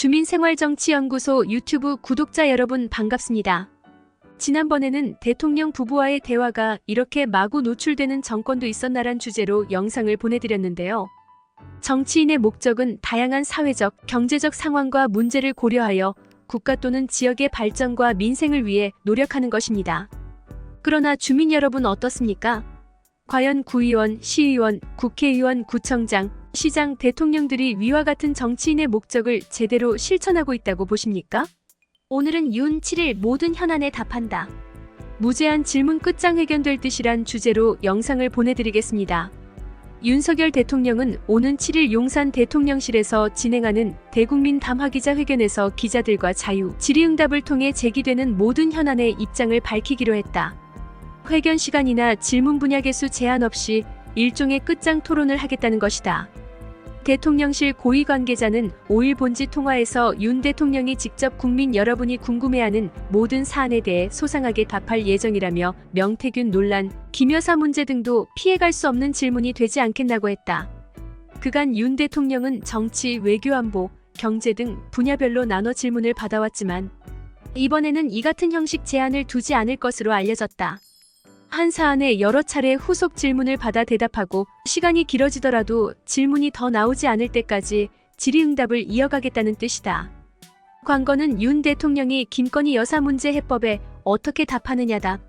주민생활정치연구소 유튜브 구독자 여러분 반갑습니다. 지난번에는 대통령 부부와의 대화가 이렇게 마구 노출되는 정권도 있었나란 주제로 영상을 보내드렸는데요. 정치인의 목적은 다양한 사회적, 경제적 상황과 문제를 고려하여 국가 또는 지역의 발전과 민생을 위해 노력하는 것입니다. 그러나 주민 여러분 어떻습니까? 과연 구의원, 시의원, 국회의원, 구청장, 시장, 대통령들이 위와 같은 정치인의 목적을 제대로 실천하고 있다고 보십니까? 오늘은 윤 7일 모든 현안에 답한다. 무제한 질문 끝장 해견될 듯이란 주제로 영상을 보내드리겠습니다. 윤석열 대통령은 오는 7일 용산 대통령실에서 진행하는 대국민 담화기자 회견에서 기자들과 자유, 질의응답을 통해 제기되는 모든 현안의 입장을 밝히기로 했다. 회견 시간이나 질문 분야 개수 제한 없이 일종의 끝장 토론을 하겠다는 것이다. 대통령실 고위 관계자는 5일 본지 통화에서 윤 대통령이 직접 국민 여러분이 궁금해하는 모든 사안에 대해 소상하게 답할 예정이라며 명태균 논란, 김여사 문제 등도 피해갈 수 없는 질문이 되지 않겠다고 했다. 그간 윤 대통령은 정치, 외교 안보, 경제 등 분야별로 나눠 질문을 받아왔지만 이번에는 이 같은 형식 제한을 두지 않을 것으로 알려졌다. 한 사안에 여러 차례 후속 질문을 받아 대답하고 시간이 길어지더라도 질문이 더 나오지 않을 때까지 질의응답을 이어가겠다는 뜻이다. 관건은 윤 대통령이 김건희 여사 문제 해법에 어떻게 답하느냐다.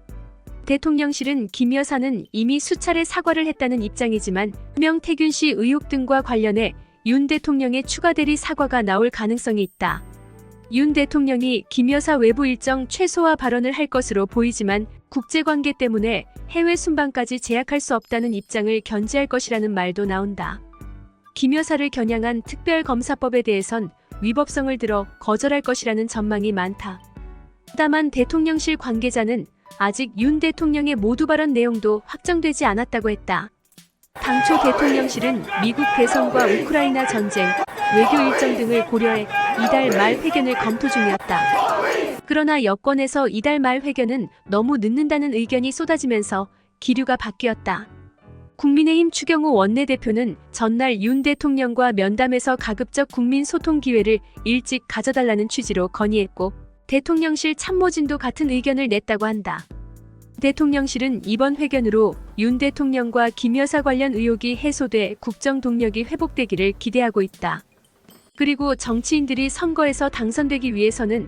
대통령실은 김 여사는 이미 수차례 사과를 했다는 입장이지만 명태균 씨 의혹 등과 관련해 윤 대통령의 추가 대리 사과가 나올 가능성이 있다. 윤 대통령이 김 여사 외부 일정 최소화 발언을 할 것으로 보이지만 국제관계 때문에 해외 순방까지 제약할 수 없다는 입장을 견지할 것이라는 말도 나온다. 김 여사를 겨냥한 특별검사법에 대해선 위법성을 들어 거절할 것이라는 전망이 많다. 다만 대통령실 관계자는 아직 윤 대통령의 모두 발언 내용도 확정되지 않았다고 했다. 당초 대통령실은 미국 대선과 우크라이나 전쟁, 외교 일정 등을 고려해 이달 말 회견을 검토 중이었다. 그러나 여권에서 이달 말 회견은 너무 늦는다는 의견이 쏟아지면서 기류가 바뀌었다. 국민의힘 추경호 원내대표는 전날 윤 대통령과 면담에서 가급적 국민 소통 기회를 일찍 가져달라는 취지로 건의했고 대통령실 참모진도 같은 의견을 냈다고 한다. 대통령실은 이번 회견으로 윤 대통령과 김 여사 관련 의혹이 해소돼 국정 동력이 회복되기를 기대하고 있다. 그리고 정치인들이 선거에서 당선되기 위해서는